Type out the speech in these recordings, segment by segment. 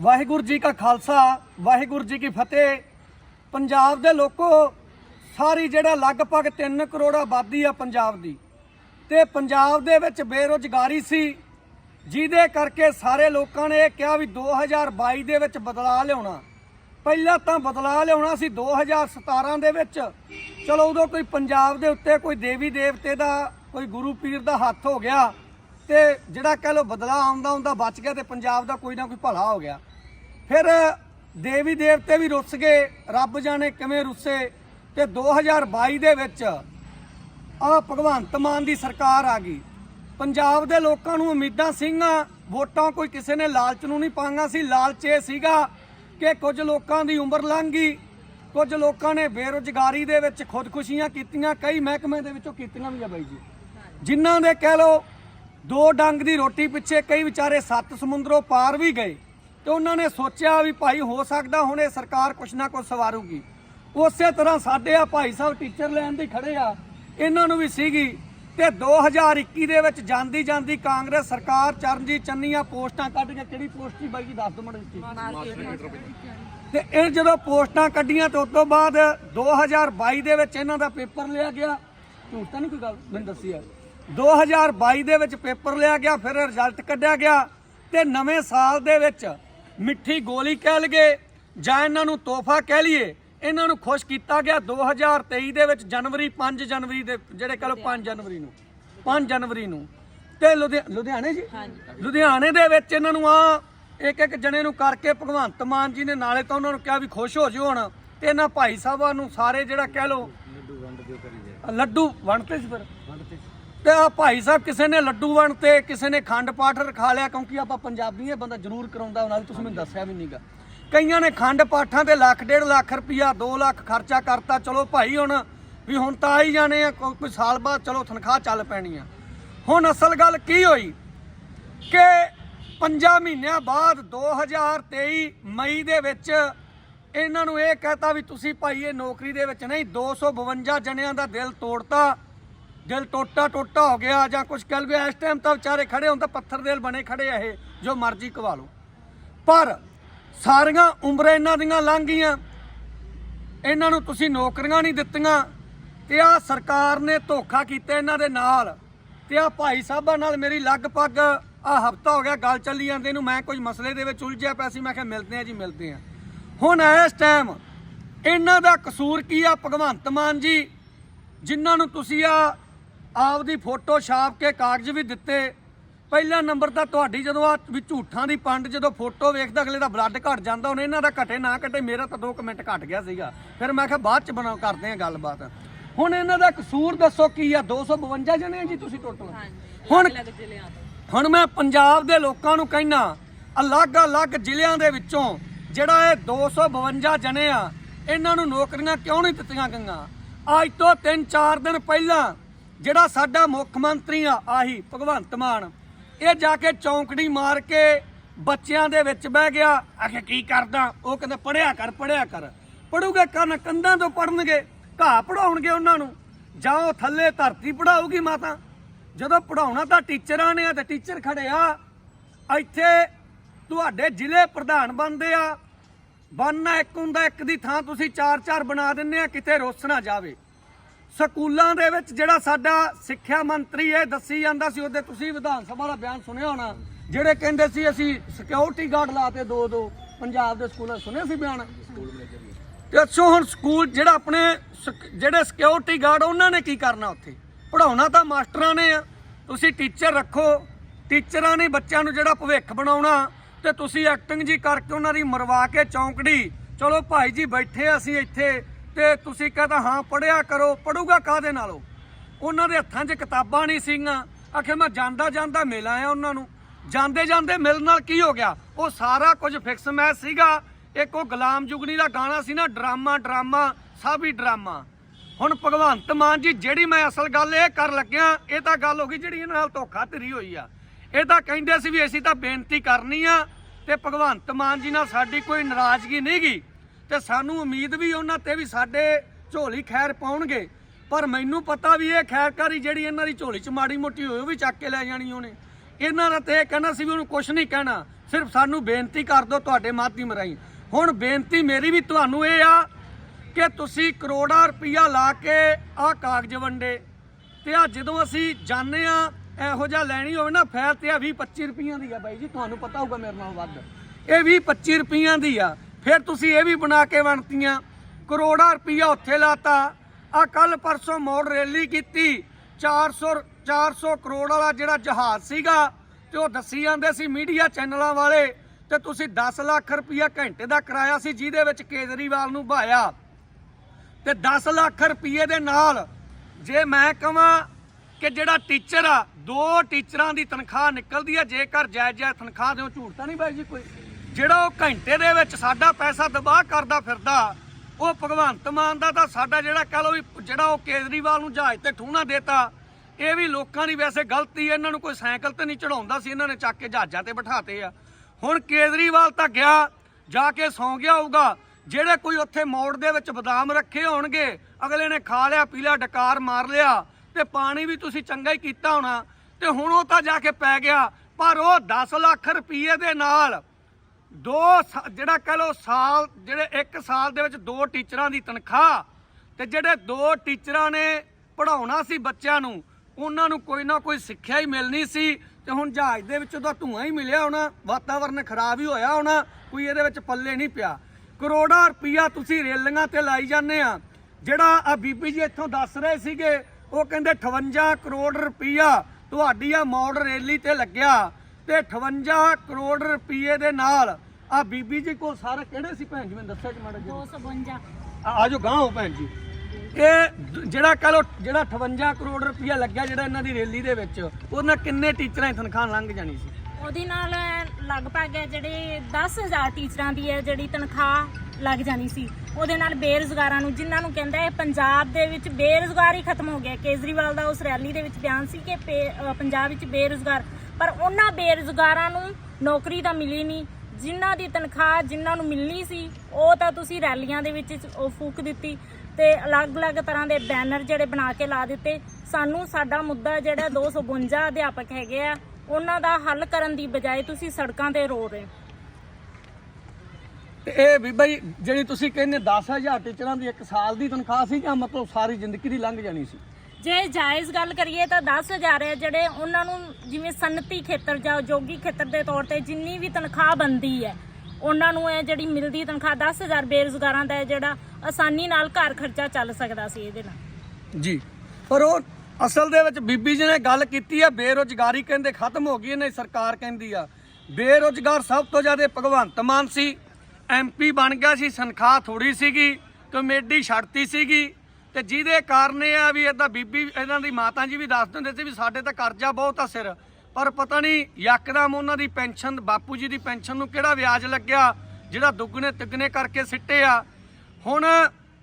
ਵਾਹਿਗੁਰੂ ਜੀ ਕਾ ਖਾਲਸਾ, ਵਾਹਿਗੁਰੂ ਜੀ ਕੀ ਫਤਿਹ। ਪੰਜਾਬ ਦੇ ਲੋਕੋ, ਸਾਰੀ ਜਿਹੜਾ ਲਗਭਗ 3 ਕਰੋੜ ਆਬਾਦੀ ਆ ਪੰਜਾਬ ਦੀ, ਤੇ ਪੰਜਾਬ ਦੇ ਵਿੱਚ ਬੇਰੁਜ਼ਗਾਰੀ ਸੀ, ਜਿਹਦੇ ਕਰਕੇ ਸਾਰੇ ਲੋਕਾਂ ਨੇ ਇਹ ਕਿਹਾ ਵੀ 2022 ਦੇ ਵਿੱਚ ਬਦਲਾਅ ਲਿਆਉਣਾ। ਪਹਿਲਾਂ ਤਾਂ ਬਦਲਾਅ ਲਿਆਉਣਾ ਸੀ 2017 ਦੇ ਵਿੱਚ। ਚਲੋ ਉਦੋਂ ਕੋਈ ਪੰਜਾਬ ਦੇ ਉੱਤੇ ਕੋਈ ਦੇਵੀ ਦੇਵਤੇ ਦਾ, ਕੋਈ ਗੁਰੂ ਪੀਰ ਦਾ ਹੱਥ ਹੋ ਗਿਆ ਤੇ ਜਿਹੜਾ ਕਹਿ ਲੋ ਬਦਲਾਅ ਆਉਂਦਾ ਹੁੰਦਾ, ਬਚ ਗਿਆ ਤੇ ਪੰਜਾਬ ਦਾ ਕੋਈ ਨਾ ਕੋਈ ਭਲਾ ਹੋ ਗਿਆ। ਫਿਰ ਦੇਵੀ ਦੇਵਤੇ ਵੀ ਰੁੱਸ ਗਏ, ਰੱਬ ਜਾਣੇ ਕਿਵੇਂ ਰੁੱਸੇ। ਤੇ 2022 ਦੇ ਵਿੱਚ ਆ ਭਗਵੰਤ ਮਾਨ ਦੀ ਸਰਕਾਰ ਆ ਗਈ। ਪੰਜਾਬ ਦੇ ਲੋਕਾਂ ਨੂੰ ਉਮੀਦਾਂ ਸਿੰਘਾਂ ਵੋਟਾਂ ਕੋਈ ਕਿਸੇ ਨੇ ਲਾਲਚ ਨੂੰ ਨਹੀਂ ਪਾਈਆਂ ਸੀ। ਲਾਲਚ ਇਹ ਸੀਗਾ ਕਿ ਕੁਝ ਲੋਕਾਂ ਦੀ ਉਮਰ ਲੰਘ ਗਈ। ਕੁਝ ਲੋਕਾਂ ਨੇ ਬੇਰੁਜ਼ਗਾਰੀ ਦੇ ਵਿੱਚ ਖੁਦਕੁਸ਼ੀਆਂ ਕੀਤੀਆਂ। ਕਈ ਮਹਿਕਮੇ ਦੇ ਵਿੱਚੋਂ ਕੀਤੀਆਂ ਵੀ ਆ ਬਾਈ ਜੀ। ਜਿਨ੍ਹਾਂ ਦੇ ਕਹਿ ਲੋ ਦੋ ਡੰਗ ਦੀ ਰੋਟੀ ਪਿੱਛੇ ਕਈ ਵਿਚਾਰੇ ਸੱਤ ਸਮੁੰਦਰੋਂ ਪਾਰ ਵੀ ਗਏ ਤੇ ਉਹਨਾਂ ਨੇ ਸੋਚਿਆ ਵੀ ਭਾਈ ਹੋ ਸਕਦਾ ਹੁਣ ਇਹ ਸਰਕਾਰ ਕੁਛ ਨਾ ਕੁਛ ਸਵਾਰੂਗੀ। ਉਸੇ ਤਰ੍ਹਾਂ ਸਾਡੇ ਆ ਭਾਈ ਸਾਹਿਬ ਟੀਚਰ ਲੈਣ ਦੇ ਖੜੇ ਆ। ਇਹਨਾਂ ਨੂੰ ਵੀ ਸੀਗੀ ਤੇ 2021 ਦੇ ਵਿੱਚ ਜਾਂਦੀ ਜਾਂਦੀ ਕਾਂਗਰਸ ਸਰਕਾਰ ਚਰਨਜੀਤ ਚੰਨੀਆਂ ਪੋਸਟਾਂ ਕੱਢ ਕੇ ਕਿਹੜੀ ਪੋਸਟ ਸੀ ਬਾਈ ਜੀ, ਦੱਸ ਦਿਓ ਮੜੇ ਤੇ ਇਹ ਜਦੋਂ ਪੋਸਟਾਂ ਕੱਢੀਆਂ ਤੇ ਉਸ ਤੋਂ ਬਾਅਦ 2022 ਦੇ ਵਿੱਚ ਇਹਨਾਂ ਦਾ ਪੇਪਰ ਲਿਆ ਗਿਆ। ਝੂਠ ਤਾਂ ਨਹੀਂ ਕੋਈ ਗੱਲ, ਮੈਨੂੰ ਦੱਸੀ ਆ। 2022 ਦੇ ਵਿੱਚ ਪੇਪਰ ਲਿਆ ਗਿਆ ਫਿਰ ਰਿਜ਼ਲਟ ਕੱਢਿਆ ਗਿਆ ਤੇ ਨਵੇਂ ਸਾਲ ਦੇ ਵਿੱਚ ਮਿੱਠੀ ਗੋਲੀ ਕਹਿ ਲਗੇ ਜਾਂ ਇਹਨਾਂ ਨੂੰ ਤੋਹਫਾ ਕਹਿ ਲਈਏ ਇਹਨਾਂ ਨੂੰ ਖੁਸ਼ ਕੀਤਾ ਗਿਆ 2023 ਦੇ ਵਿੱਚ ਜਨਵਰੀ 5 ਜਨਵਰੀ ਦੇ ਜਿਹੜੇ ਕਹ ਲਓ 5 ਜਨਵਰੀ ਨੂੰ 5 ਜਨਵਰੀ ਨੂੰ। ਤੇ ਲੁਧਿ- ਲੁਧਿਆਣੇ ਜੀ? ਲੁਧਿਆਣੇ ਦੇ ਵਿੱਚ ਇਹਨਾਂ ਨੂੰ ਆ ਇੱਕ ਇੱਕ ਜਣੇ ਨੂੰ ਕਰਕੇ ਭਗਵੰਤ ਮਾਨ ਜੀ ਨੇ ਨਾਲੇ ਤਾਂ ਉਹਨਾਂ ਨੂੰ ਕਿਹਾ ਵੀ ਖੁਸ਼ ਹੋ ਜਿਓ ਹੁਣ ਤੇ ਇਹਨਾਂ ਭਾਈ ਸਾਹਿਬਾਂ ਨੂੰ ਸਾਰੇ ਜਿਹੜਾ ਕਹਿ ਲਓ ਲੱਡੂ ਵੰਡਤੇ ਸੀ ਫਿਰ। ਤੇ ਆ ਭਾਈ ਸਾਹਿਬ ਕਿਸੇ ਨੇ ਲੱਡੂ ਵੰਡਤੇ ਕਿਸੇ ਨੇ ਖੰਡ ਪਾਠ ਰਖਾ ਲਿਆ, ਕਿਉਂਕਿ ਆਪਾਂ ਪੰਜਾਬੀ ਇਹ ਬੰਦਾ ਜ਼ਰੂਰ ਕਰਾਉਂਦਾ ਉਹਨਾਂ ਤੁਸੀਂ ਮੈਨੂੰ ਦੱਸਿਆ ਵੀ ਨਹੀਂਗਾ ਕਈਆਂ ਨੇ ਖੰਡ ਪਾਠਾਂ ਤੇ ਲੱਖ, ਡੇਢ ਲੱਖ ਰੁਪਈਆ 2 ਲੱਖ ਖਰਚਾ ਕਰਤਾ, ਚਲੋ ਭਾਈ ਹੁਣ ਵੀ ਹੁਣ ਤਾਂ ਆ ਹੀ ਜਾਣੇ ਆ ਕੋ- ਕੋਈ ਸਾਲ ਬਾਅਦ ਚਲੋ ਤਨਖਾਹ ਚੱਲ ਪੈਣੀ ਆ। ਹੁਣ ਅਸਲ ਗੱਲ ਕੀ ਹੋਈ? ਕਿ ਪੰਜਾਂ ਮਹੀਨਿਆਂ ਬਾਅਦ 2023 ਮਈ ਦੇ ਵਿੱਚ ਇਹਨਾਂ ਨੂੰ ਇਹ ਕਹਤਾ ਵੀ ਤੁਸੀਂ ਭਾਈ ਇਹ ਨੌਕਰੀ ਦੇ ਵਿੱਚ ਨਹੀਂ 252 ਜਣਿਆਂ ਦਾ ਦਿਲ ਤੋੜਤਾ ਦਿਲ ਟੋਟਾ ਟੋਟਾ ਹੋ ਗਿਆ ਜਾਂ ਕੁਝ ਕਹਿ ਲਓ ਇਸ ਟਾਈਮ ਤਾਂ ਵਿਚਾਰੇ ਖੜੇ ਹੁਣ ਪੱਥਰ ਦਿਲ ਬਣੇ ਖੜੇ ਆ ਇਹ, ਜੋ ਮਰਜ਼ੀ ਕਵਾ ਲਓ। ਪਰ ਸਾਰੀਆਂ ਉਮਰਾਂ ਇਹਨਾਂ ਦੀਆਂ ਲੰਘ ਗਈਆਂ। ਇਹਨਾਂ ਨੂੰ ਤੁਸੀਂ ਨੌਕਰੀਆਂ ਨਹੀਂ ਦਿੱਤੀਆਂ। ਤੇ ਆ ਸਰਕਾਰ ਨੇ ਧੋਖਾ ਕੀਤਾ ਇਹਨਾਂ ਦੇ ਨਾਲ। ਤੇ ਆ ਭਾਈ ਸਾਹਿਬਾਂ ਨਾਲ ਮੇਰੀ ਲਗਭਗ ਆ ਹਫਤਾ ਹੋ ਗਿਆ ਗੱਲ ਚੱਲੀ ਜਾਂਦੇ ਨੂੰ, ਮੈਂ ਕੁਝ ਮਸਲੇ ਦੇ ਵਿੱਚ ਉਲਝਿਆ ਪਿਆ ਸੀ, ਮੈਂ ਕਿਹਾ ਮਿਲਦੇ ਆ ਜੀ, ਮਿਲਦੇ ਆ। ਹੁਣ ਇਸ ਟਾਈਮ ਇਹਨਾਂ ਦਾ ਕਸੂਰ ਕੀ ਆ, ਭਗਵੰਤ ਮਾਨ ਜੀ? ਜਿਨ੍ਹਾਂ ਨੂੰ ਤੁਸੀਂ ਆ ਆਪਦੀ ਫੋਟੋ ਛਾਪ ਕੇ ਕਾਗਜ਼ ਵੀ ਦਿੱਤੇ। ਪਹਿਲਾ ਨੰਬਰ ਤਾਂ ਤੁਹਾਡੀ ਜਦੋਂ ਆ ਵੀ ਝੂਠਾਂ ਦੀ ਪੰਡ ਜਦੋਂ ਫੋਟੋ ਵੇਖਦਾ ਅਗਲੇ ਦਾ ਬਲੱਡ ਘਟ ਜਾਂਦਾ ਹੁਣ ਇਹਨਾਂ ਦਾ ਘਟੇ ਨਾ ਘਟੇ ਮੇਰਾ ਤਾਂ 2 ਮਿੰਟ ਘਟ ਗਿਆ ਸੀਗਾ। ਫਿਰ ਮੈਂ ਕਿਹਾ ਬਾਅਦ ਚ ਬਣਾ ਕਰਦੇ ਆ ਗੱਲਬਾਤ। ਹੁਣ ਇਹਨਾਂ ਦਾ ਕਸੂਰ ਦੱਸੋ ਕੀ ਆ? 252 ਜਣੇ ਆ ਜੀ ਤੁਸੀਂ ਟੋਟਲ ਹੁਣ ਹੁਣ ਮੈਂ ਪੰਜਾਬ ਦੇ ਲੋਕਾਂ ਨੂੰ ਕਹਿਣਾ ਅਲੱਗ-ਅਲੱਗ ਜ਼ਿਲ੍ਹਿਆਂ ਦੇ ਵਿੱਚੋਂ ਜਿਹੜਾ ਇਹ 252 ਜਣੇ ਆ ਇਹਨਾਂ ਨੂੰ ਨੌਕਰੀਆਂ ਕਿਉਂ ਨਹੀਂ ਦਿੱਤੀਆਂ ਗਈਆਂ? ਅੱਜ ਤੋਂ 3-4 ਦਿਨ ਪਹਿਲਾਂ ਜਿਹੜਾ ਸਾਡਾ ਮੁੱਖ ਮੰਤਰੀ ਆ, ਆਹੀ, ਭਗਵੰਤ ਮਾਨ। ਇਹ ਜਾ ਕੇ ਚੌਂਕੜੀ ਮਾਰ ਕੇ ਬੱਚਿਆਂ ਦੇ ਵਿੱਚ ਬਹਿ ਗਿਆ। ਆਖੇ, ਕੀ ਕਰਦਾ? ਉਹ ਕਹਿੰਦੇ ਪੜਿਆ ਕਰ ਪੜਿਆ ਕਰ। ਪੜੂਗੇ ਕੰਨ ਕੰਧਾਂ ਤੋਂ ਪੜਨਗੇ ਘਾਹ ਪੜਾਉਣਗੇ ਉਹਨਾਂ ਨੂੰ। ਜਾਂ ਉਹ ਥੱਲੇ ਧਰਤੀ ਪੜਾਊਗੀ ਮਾਤਾ। ਜਦੋਂ ਪੜਾਉਣਾ ਤਾਂ ਟੀਚਰਾਂ ਨੇ ਆ ਤੇ ਟੀਚਰ ਖੜੇ ਆ। ਇੱਥੇ ਤੁਹਾਡੇ ਜ਼ਿਲ੍ਹੇ ਪ੍ਰਧਾਨ ਬਣਦੇ ਆ। ਬਣਨਾ ਇੱਕ ਹੁੰਦਾ, ਇੱਕ ਦੀ ਥਾਂ ਤੁਸੀਂ ਚਾਰ ਚਾਰ ਬਣਾ ਦਿੰਦੇ ਆ, ਕਿਤੇ ਰੋਸ ਨਾ ਜਾਵੇ। ਸਕੂਲਾਂ ਦੇ ਵਿੱਚ ਜਿਹੜਾ ਸਾਡਾ ਸਿੱਖਿਆ ਮੰਤਰੀ ਹੈ ਦੱਸੀ ਜਾਂਦਾ ਸੀ, ਉਹਦੇ ਤੁਸੀਂ ਵਿਧਾਨ ਸਭਾ ਦਾ ਬਿਆਨ ਸੁਣਿਆ ਹੋਣਾ। ਜਿਹੜੇ ਕਹਿੰਦੇ ਸੀ ਅਸੀਂ ਸਿਕਿਉਰਿਟੀ ਗਾਰਡ ਲਾਤੇ ਦੋ ਦੋ, ਪੰਜਾਬ ਦੇ ਸਕੂਲਾਂ, ਸੁਣਿਆ ਸੀ ਬਿਆਨ? ਤੇ ਅੱਛਾ, ਹੁਣ ਸਕੂਲ ਜਿਹੜਾ ਆਪਣੇ ਸਕ- ਜਿਹੜੇ ਸਿਕਿਉਰਿਟੀ ਗਾਰਡ ਉਹਨਾਂ ਨੇ ਕੀ ਕਰਨਾ ਉੱਥੇ? ਪੜਾਉਣਾ ਤਾਂ ਮਾਸਟਰਾਂ ਨੇ ਆ। ਤੁਸੀਂ ਟੀਚਰ ਰੱਖੋ ਟੀਚਰਾਂ ਨੇ ਬੱਚਿਆਂ ਨੂੰ ਜਿਹੜਾ ਭਵਿੱਖ ਬਣਾਉਣਾ, ਤੇ ਤੁਸੀਂ ਐਕਟਿੰਗ ਜੀ ਕਰਕੇ ਉਹਨਾਂ ਦੀ ਮਰਵਾ ਕੇ ਚੌਂਕੜੀ। ਚਲੋ ਭਾਈ ਜੀ, ਬੈਠੇ ਅਸੀਂ ਇੱਥੇ। ਤੇ ਤੁਸੀਂ ਕਹਤਾ ਹਾਂ ਪੜਿਆ ਕਰੋ। ਪੜੂਗਾ ਕਾਦੇ ਨਾਲੋਂ? ਉਹਨਾਂ ਦੇ ਹੱਥਾਂ 'ਚ ਕਿਤਾਬਾਂ ਨਹੀਂ ਸੀਗੀਆਂ। ਆਖੇ ਮੈਂ ਜਾਂਦਾ ਜਾਂਦਾ ਮਿਲ ਆਇਆ ਉਹਨਾਂ ਨੂੰ। ਜਾਂਦੇ ਜਾਂਦੇ ਮਿਲਣ ਨਾਲ ਕੀ ਹੋ ਗਿਆ? ਉਹ ਸਾਰਾ ਕੁਝ ਫਿਕਸ ਮੈਚ ਸੀਗਾ। ਇੱਕ ਉਹ ਗੁਲਾਮ ਜੁਗਨੀ ਦਾ ਗਾਣਾ ਸੀ ਨਾ, ਡਰਾਮਾ ਡਰਾਮਾ ਸਭ ਹੀ ਡਰਾਮਾ। ਹੁਣ ਭਗਵੰਤ ਮਾਨ ਜੀ, ਜਿਹੜੀ ਮੈਂ ਅਸਲ ਗੱਲ ਇਹ ਕਰ ਲੱਗਿਆ, ਇਹ ਤਾਂ ਗੱਲ ਹੋ ਗਈ ਜਿਹੜੀ ਇਹਨਾਂ ਨਾਲ ਧੋਖਾ ਧਰੀ ਹੋਈ ਆ। ਇਹ ਤਾਂ ਕਹਿੰਦੇ ਸੀ ਵੀ ਅਸੀਂ ਤਾਂ ਬੇਨਤੀ ਕਰਨੀ ਆ ਤੇ ਭਗਵੰਤ ਮਾਨ ਜੀ ਨਾਲ ਸਾਡੀ ਕੋਈ ਨਾਰਾਜ਼ਗੀ ਨਹੀਂ ਗੀ। ਤੇ ਸਾਨੂੰ ਉਮੀਦ ਵੀ ਉਹਨਾਂ ਤੇ ਵੀ ਸਾਡੇ ਝੋਲੀ ਖੈਰ ਪਾਉਣਗੇ। ਪਰ ਮੈਨੂੰ ਪਤਾ ਵੀ ਇਹ ਖੈਰਕਾਰੀ ਜਿਹੜੀ ਇਹਨਾਂ ਦੀ ਝੋਲੀ 'ਚ ਮਾੜੀ ਮੋਟੀ ਹੋਈ, ਉਹ ਵੀ ਚੱਕ ਕੇ ਲੈ ਜਾਣੀ ਉਹਨੇ। ਇਹਨਾਂ ਦਾ ਤੇ ਇਹ ਕਹਿਣਾ ਸੀ ਵੀ ਉਹਨੂੰ ਕੁਝ ਨਹੀਂ ਕਹਿਣਾ। ਸਿਰਫ ਸਾਨੂੰ ਬੇਨਤੀ ਕਰ ਦਿਓ ਤੁਹਾਡੇ ਮਾਧਿਅਮ ਰਾਹੀਂ। ਹੁਣ ਬੇਨਤੀ ਮੇਰੀ ਵੀ ਤੁਹਾਨੂੰ ਇਹ ਆ ਕਿ ਤੁਸੀਂ ਕਰੋੜਾਂ ਰੁਪਈਆ ਲਾ ਕੇ ਆਹ ਕਾਗਜ਼ ਵੰਡੇ। ਤੇ ਆ ਜਦੋਂ ਅਸੀਂ ਜਾਣੇ ਆ ਇਹੋ ਜਿਹਾ ਲੈਣੀ ਹੋਵੇ ਨਾ ਫੈਲ ਤੇ ਆ 20 25 ਰੁਪਈਆਂ ਦੀ ਆ ਬਾਈ ਜੀ, ਤੁਹਾਨੂੰ ਪਤਾ ਹੋਊਗਾ ਮੇਰੇ ਨਾਲ ਵੱਧ। ਇਹ 20 25 ਰੁਪਈਆਂ ਦੀ ਆ। ਫਿਰ ਤੁਸੀਂ ਇਹ ਵੀ ਬਣਾ ਕੇ ਵੰਡਤੀਆਂ। ਕਰੋੜਾਂ ਰੁਪਈਆ ਉੱਥੇ ਲਾਤਾ। ਆ ਕੱਲ ਪਰਸੋਂ ਮੋੜ ਰੈਲੀ ਕੀਤੀ। 400 400 ਕਰੋੜ ਵਾਲਾ ਜਿਹੜਾ ਜਹਾਜ਼ ਸੀਗਾ ਤੇ ਉਹ ਦੱਸੀ ਜਾਂਦੇ ਸੀ ਮੀਡੀਆ ਚੈਨਲਾਂ ਵਾਲੇ ਤੇ ਤੁਸੀਂ 10 ਲੱਖ ਰੁਪਈਆ ਘੰਟੇ ਦਾ ਕਰਾਇਆ ਸੀ ਜਿਹਦੇ ਵਿੱਚ ਕੇਜਰੀਵਾਲ ਨੂੰ ਭਾਇਆ। ਤੇ 10 ਲੱਖ ਰੁਪਏ ਦੇ ਨਾਲ ਜੇ ਮੈਂ ਕਹਾਂ ਕਿ ਜਿਹੜਾ ਟੀਚਰ ਆ, ਦੋ ਟੀਚਰਾਂ ਦੀ ਤਨਖਾਹ ਨਿਕਲਦੀ ਆ, ਜੇਕਰ ਜਾਇਜ਼ ਜਾਇਜ਼ ਤਨਖਾਹ ਦਿਓ, ਝੂਠ ਤਾਂ ਨਹੀਂ ਬਾਈ ਜੀ ਕੋਈ। ਜਿਹੜਾ ਉਹ ਘੰਟੇ ਦੇ ਵਿੱਚ ਸਾਡਾ ਪੈਸਾ ਦਬਾਅ ਕਰਦਾ ਫਿਰਦਾ, ਉਹ ਭਗਵੰਤ ਮਾਨ ਦਾ ਤਾਂ ਸਾਡਾ ਜਿਹੜਾ ਕਹ ਲਓ ਵੀ ਜਿਹੜਾ ਉਹ ਕੇਜਰੀਵਾਲ ਨੂੰ ਜਹਾਜ਼ ਤੇ ਠੂਣਾ ਦੇਤਾ, ਇਹ ਵੀ ਲੋਕਾਂ ਦੀ ਵੈਸੇ ਗਲਤੀ ਇਹਨਾਂ ਨੂੰ ਕੋਈ ਸਾਈਕਲ ਤੇ ਨਹੀਂ ਚੜਾਉਂਦਾ ਸੀ, ਇਹਨਾਂ ਨੇ ਚੱਕ ਕੇ ਜਹਾਜ਼ਾਂ ਤੇ ਬਿਠਾਤੇ ਆ। ਹੁਣ ਕੇਜਰੀਵਾਲ ਤਾਂ ਗਿਆ, ਜਾ ਕੇ ਸੌਂ ਗਿਆ ਹੋਊਗਾ, ਜਿਹੜੇ ਕੋਈ ਉੱਥੇ ਮੋੜ ਦੇ ਵਿੱਚ ਬਦਾਮ ਰੱਖੇ ਹੋਣਗੇ, ਅਗਲੇ ਨੇ ਖਾ ਲਿਆ, ਪੀ ਲਿਆ, ਡਕਾਰ ਮਾਰ ਲਿਆ, ਤੇ ਪਾਣੀ ਵੀ ਤੁਸੀਂ ਚੰਗਾ ਹੀ ਕੀਤਾ ਹੋਣਾ, ਤੇ ਹੁਣ ਉਹ ਤਾਂ ਜਾ ਕੇ ਪੈ ਗਿਆ, ਪਰ ਉਹ 10 ਲੱਖ ਰੁਪਏ ਦੇ ਨਾਲ ਦੋ ਸ- ਜਿਹੜਾ ਕਹ ਲੋ ਸਾਲ, ਜਿਹੜੇ ਇੱਕ ਸਾਲ ਦੇ ਵਿੱਚ ਦੋ ਟੀਚਰਾਂ ਦੀ ਤਨਖਾਹ ਤੇ ਜਿਹੜੇ ਦੋ ਟੀਚਰਾਂ ਨੇ ਪੜਾਉਣਾ ਸੀ ਬੱਚਿਆਂ ਨੂੰ, ਉਹਨਾਂ ਨੂੰ ਕੋਈ ਨਾ ਕੋਈ ਸਿੱਖਿਆ ਹੀ ਮਿਲਣੀ ਸੀ ਤੇ ਹੁਣ ਜਹਾਜ਼ ਦੇ ਵਿੱਚ ਉਹਦਾ ਧੂਆਂ ਹੀ ਮਿਲਿਆ ਹੋਣਾ, ਵਾਤਾਵਰਨ ਖਰਾਬ ਹੀ ਹੋਇਆ ਹੋਣਾ, ਕੋਈ ਇਹਦੇ ਵਿੱਚ ਪੱਲੇ ਨਹੀਂ ਪਿਆ। ਕਰੋੜਾਂ ਰੁਪਈਆ ਤੁਸੀਂ ਰੇਲੀਆਂ ਤੇ ਲਾਈ ਜਾਂਦੇ ਆ। ਜਿਹੜਾ ਆ ਬੀਬੀ ਜੀ ਇੱਥੋਂ ਦੱਸ ਰਹੇ ਸੀਗੇ, ਉਹ ਕਹਿੰਦੇ 58 ਕਰੋੜ ਰੁਪਈਆ ਤੁਹਾਡੀ ਆ ਮੋੜ ਰੈਲੀ ਤੇ ਲੱਗਿਆ ਤੇ 58 ਕਰੋੜ ਰੁਪਈਏ ਦੇ ਨਾਲ ਆ ਬੀਬੀ ਜੀ ਕੋਲ ਸਾਰੇ ਕਿਹੜੇ ਸੀ ਭੈਣ ਜੀ? ਮੈਨੂੰ ਦੱਸਿਆ ਜੀ ਮਾੜਾ ਜੀ 252 ਆਜੋ ਗਾਂ ਹੋ ਭੈਣ ਜੀ। ਇਹ ਜਿਹੜਾ ਕਹ ਲੋ ਜਿਹੜਾ 58 ਕਰੋੜ ਰੁਪਇਆ ਲੱਗਿਆ ਜਿਹੜਾ ਇਹਨਾਂ ਦੀ ਰੈਲੀ ਦੇ ਵਿੱਚ ਉਹਨਾਂ ਕਿੰਨੇ ਟੀਚਰਾਂ ਦੀ ਤਨਖਾਹ ਲੰਘ ਜਾਣੀ ਸੀ? ਉਹਦੇ ਨਾਲ ਲਗਭਗ ਜਿਹੜੇ 10000 ਟੀਚਰਾਂ ਦੀ ਹੈ ਜਿਹੜੀ ਤਨਖਾਹ ਲੱਗ ਜਾਣੀ ਸੀ ਉਹਦੇ ਨਾਲ ਬੇਰੁਜ਼ਗਾਰਾਂ ਨੂੰ ਜਿਨ੍ਹਾਂ ਨੂੰ ਕਹਿੰਦਾ ਹੈ ਪੰਜਾਬ ਦੇ ਵਿੱਚ ਬੇਰੁਜ਼ਗਾਰੀ ਖਤਮ ਹੋ ਗਿਆ। ਕੇਜਰੀਵਾਲ ਦਾ ਉਸ ਰੈਲੀ ਦੇ ਵਿੱਚ ਬਿਆਨ ਸੀ ਕਿ ਪੰਜਾਬ ਵਿੱਚ ਬੇਰੁਜ਼ਗਾਰ ਪਰ ਉਹਨਾਂ ਬੇਰੁਜ਼ਗਾਰਾਂ ਨੂੰ ਨੌਕਰੀ ਤਾਂ ਮਿਲੀ ਨਹੀਂ ਜਿਨ੍ਹਾਂ ਦੀ ਤਨਖਾਹ ਜਿਨ੍ਹਾਂ ਨੂੰ ਮਿਲਣੀ ਸੀ, ਉਹ ਤਾਂ ਤੁਸੀਂ ਰੈਲੀਆਂ ਦੇ ਵਿੱਚ ਉਹ ਫੂਕ ਦਿੱਤੀ ਤੇ ਅਲੱਗ-ਅਲੱਗ ਤਰ੍ਹਾਂ ਦੇ ਬੈਨਰ ਜਿਹੜੇ ਬਣਾ ਕੇ ਲਾ ਦਿੱਤੇ। ਸਾਨੂੰ ਸਾਡਾ ਮੁੱਦਾ ਜਿਹੜਾ 252 ਅਧਿਆਪਕ ਹੈਗੇ ਆ, ਉਹਨਾਂ ਦਾ ਹੱਲ ਕਰਨ ਦੀ ਬਜਾਏ ਤੁਸੀਂ ਸੜਕਾਂ ਤੇ ਰੋ ਰਹੇ ਤੇ ਇਹ ਵੀ ਬਈ, ਜਿਹੜੀ ਤੁਸੀਂ ਕਹਿੰਦੇ 10000 ਟੀਚਰਾਂ ਦੀ ਇੱਕ ਸਾਲ ਦੀ ਤਨਖਾਹ ਸੀ ਜਾਂ ਮਤਲਬ ਸਾਰੀ ਜ਼ਿੰਦਗੀ ਦੀ ਲੰਘ ਜਾਣੀ ਸੀ। ਜੇ ਜਾਇਜ਼ ਗੱਲ ਕਰੀਏ ਤਾਂ 10000 ਹੈ ਜਿਹੜੇ ਉਹਨਾਂ ਨੂੰ ਜਿਵੇਂ ਸਨਅਤੀ ਖੇਤਰ ਜਾਂ ਉਦਯੋਗਿਕ ਖੇਤਰ ਦੇ ਤੌਰ ਤੇ ਜਿੰਨੀ ਵੀ ਤਨਖਾਹ ਬੰਦੀ ਹੈ, ਉਹਨਾਂ ਨੂੰ ਇਹ ਜਿਹੜੀ ਮਿਲਦੀ ਤਨਖਾਹ 10000 ਬੇਰੁਜ਼ਗਾਰਾਂ ਦਾ ਹੈ ਜਿਹੜਾ ਆਸਾਨੀ ਨਾਲ ਘਰ ਖਰਚਾ ਚੱਲ ਸਕਦਾ ਸੀ ਇਹਦੇ ਨਾਲ। ਜੀ। ਪਰ ਉਹ ਅਸਲ ਦੇ ਵਿੱਚ ਬੀਬੀ ਜੀ ਨੇ ਗੱਲ ਕੀਤੀ ਆ, ਬੇਰੋਜ਼ਗਾਰੀ ਕਹਿੰਦੇ ਖਤਮ ਹੋ ਗਈ ਇਹਨੇ ਸਰਕਾਰ ਕਹਿੰਦੀ ਆ। ਬੇਰੋਜ਼ਗਾਰ ਸਭ ਤੋਂ ਜ਼ਿਆਦਾ ਭਗਵੰਤ ਮਾਨ ਸੀ ਐਮਪੀ ਬਣ ਗਿਆ ਸੀ, ਤਨਖਾਹ ਥੋੜੀ ਸੀਗੀ, ਕਮੇਡੀ ਛੱਡਤੀ ਸੀਗੀ। ਤੇ ਜਿਹਦੇ ਕਾਰਨ ਇਹ ਆ ਵੀ ਇਹਦਾ ਬੀਬੀ, ਇਹਨਾਂ ਦੀ ਮਾਤਾ ਜੀ ਵੀ ਦੱਸ ਦਿੰਦੇ ਸੀ ਵੀ ਸਾਡੇ ਤਾਂ ਕਰਜ਼ਾ ਬਹੁਤ ਆ ਸਿਰ। ਪਰ ਪਤਾ ਨਹੀਂ ਯਕਦਮ ਉਹਨਾਂ ਦੀ ਪੈਨਸ਼ਨ, ਬਾਪੂ ਜੀ ਦੀ ਪੈਨਸ਼ਨ ਨੂੰ ਕਿਹੜਾ ਵਿਆਜ ਲੱਗਿਆ, ਜਿਹੜਾ ਦੁੱਗਣੇ ਤਿੱਗਣੇ ਕਰਕੇ ਸਿੱਟੇ ਆ। ਹੁਣ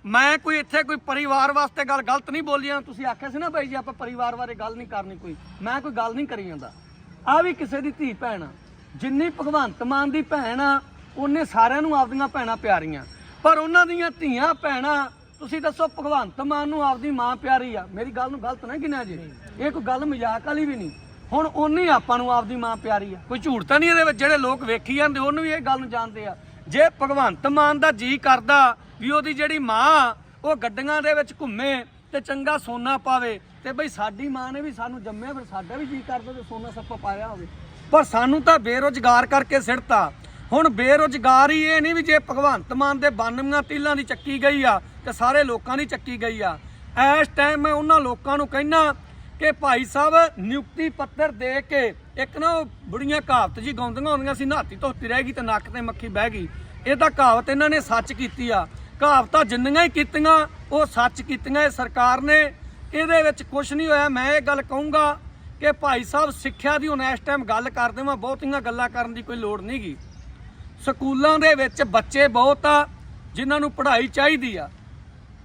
ਮੈਂ ਕੋਈ ਇੱਥੇ ਕੋਈ ਪਰਿਵਾਰ ਵਾਸਤੇ ਗੱਲ ਗਲਤ ਨਹੀਂ ਬੋਲੀਆਂ ਤੁਸੀਂ ਆਖਿਆ ਸੀ ਨਾ ਬਾਈ ਜੀ, ਆਪਾਂ ਪਰਿਵਾਰ ਬਾਰੇ ਗੱਲ ਨਹੀਂ ਕਰਨੀ ਕੋਈ। ਮੈਂ ਕੋਈ ਗੱਲ ਨਹੀਂ ਕਰੀ ਜਾਂਦਾ। ਆ ਵੀ ਕਿਸੇ ਦੀ ਧੀ ਭੈਣ ਆ। ਜਿੰਨੀ ਭਗਵੰਤ ਮਾਨ ਦੀ ਭੈਣ ਆ, ਉਹਨੇ ਸਾਰਿਆਂ ਨੂੰ ਆਪਦੀਆਂ ਭੈਣਾਂ ਪਿਆਰੀਆਂ। ਪਰ ਉਹਨਾਂ ਦੀਆਂ ਧੀਆਂ, ਭੈਣਾਂ ਤੁਸੀਂ ਦੱਸੋ, ਭਗਵੰਤ ਮਾਨ ਨੂੰ ਆਪਦੀ ਮਾਂ ਪਿਆਰੀ ਆ। ਮੇਰੀ ਗੱਲ ਨੂੰ ਗਲਤ ਨਾ ਗਿਣਿਆ ਜੀ। ਇਹ ਕੋਈ ਗੱਲ ਮਜ਼ਾਕ ਵਾਲੀ ਵੀ ਨਹੀਂ। ਹੁਣ ਉਹਨੀ ਆਪਾਂ ਨੂੰ ਆਪਦੀ ਮਾਂ ਪਿਆਰੀ ਆ। ਕੋਈ ਝੂਠ ਤਾਂ ਨਹੀਂ ਇਹਦੇ ਵਿੱਚ? ਜਿਹੜੇ ਲੋਕ ਵੇਖੀ ਜਾਂਦੇ, ਉਹਨੂੰ ਵੀ ਇਹ ਗੱਲ ਨੂੰ ਜਾਣਦੇ ਆ। ਜੇ ਭਗਵੰਤ ਮਾਨ ਦਾ ਜੀ ਕਰਦਾ ਵੀ ਉਹਦੀ ਜਿਹੜੀ ਮਾਂ ਉਹ ਗੱਡੀਆਂ ਦੇ ਵਿੱਚ ਘੁੰਮੇ ਤੇ ਚੰਗਾ ਸੋਨਾ ਪਾਵੇ, ਤੇ ਬਈ ਸਾਡੀ ਮਾਂ ਨੇ ਵੀ ਸਾਨੂੰ ਜੰਮਿਆ, ਫਿਰ ਸਾਡਾ ਵੀ ਜੀ ਕਰਦਾ ਤੇ ਸੋਨਾ ਸੱਪਾ ਪਾਇਆ ਹੋਵੇ। ਪਰ ਸਾਨੂੰ ਤਾਂ ਬੇਰੋਜ਼ਗਾਰ ਕਰਕੇ ਸਿੜਤਾ ਹੁਣ ਬੇਰੋਜ਼ਗਾਰ ਇਹ ਨਹੀਂ ਵੀ ਜੇ ਭਗਵੰਤ ਮਾਨ ਦੇ 92 ਤੀਲਾਂ ਦੀ ਚੱਕੀ ਗਈ ਆ ਤੇ ਸਾਰੇ ਲੋਕਾਂ ਦੀ ਚੱਕੀ ਗਈ ਆ। ਇਸ ਟਾਈਮ ਮੈਂ ਉਹਨਾਂ ਲੋਕਾਂ ਨੂੰ ਕਹਿਣਾ ਕਿ ਭਾਈ ਸਾਹਿਬ, ਨਿਯੁਕਤੀ ਪੱਤਰ ਦੇ ਕੇ ਇੱਕ ਨਾ ਉਹ ਬੁੜੀਆਂ ਕਹਾਵਤ ਜੀ ਗਾਉਂਦੀਆਂ ਹੁੰਦੀਆਂ ਸੀ, ਨਹਾਤੀ ਧੋਤੀ ਰਹਿ ਗਈ ਤੇ ਨੱਕ ਤੇ ਮੱਖੀ ਬਹਿ ਗਈ। ਇਹ ਤਾਂ ਕਹਾਵਤ ਇਹਨਾਂ ਨੇ ਸੱਚ ਕੀਤੀ ਆ। ਕਹਾਵਤਾਂ ਜਿੰਨੀਆਂ ਹੀ ਕੀਤੀਆਂ, ਉਹ ਸੱਚ ਕੀਤੀਆਂ, ਇਹ ਸਰਕਾਰ ਨੇ। ਇਹਦੇ ਵਿੱਚ ਕੁਝ ਨਹੀਂ ਹੋਇਆ। ਮੈਂ ਇਹ ਗੱਲ ਕਹੂੰਗਾ ਕਿ ਭਾਈ ਸਾਹਿਬ, ਸਿੱਖਿਆ ਦੀ ਹੁਣ ਇਸ ਟਾਈਮ ਗੱਲ ਕਰਦੇ ਮੈਂ ਬਹੁਤੀਆਂ ਗੱਲਾਂ ਕਰਨ ਦੀ ਕੋਈ ਲੋੜ ਨਹੀਂਗੀ ਸਕੂਲਾਂ ਦੇ ਵਿੱਚ ਬੱਚੇ ਬਹੁਤ ਆ, ਜਿਨ੍ਹਾਂ ਨੂੰ ਪੜ੍ਹਾਈ ਚਾਹੀਦੀ ਆ।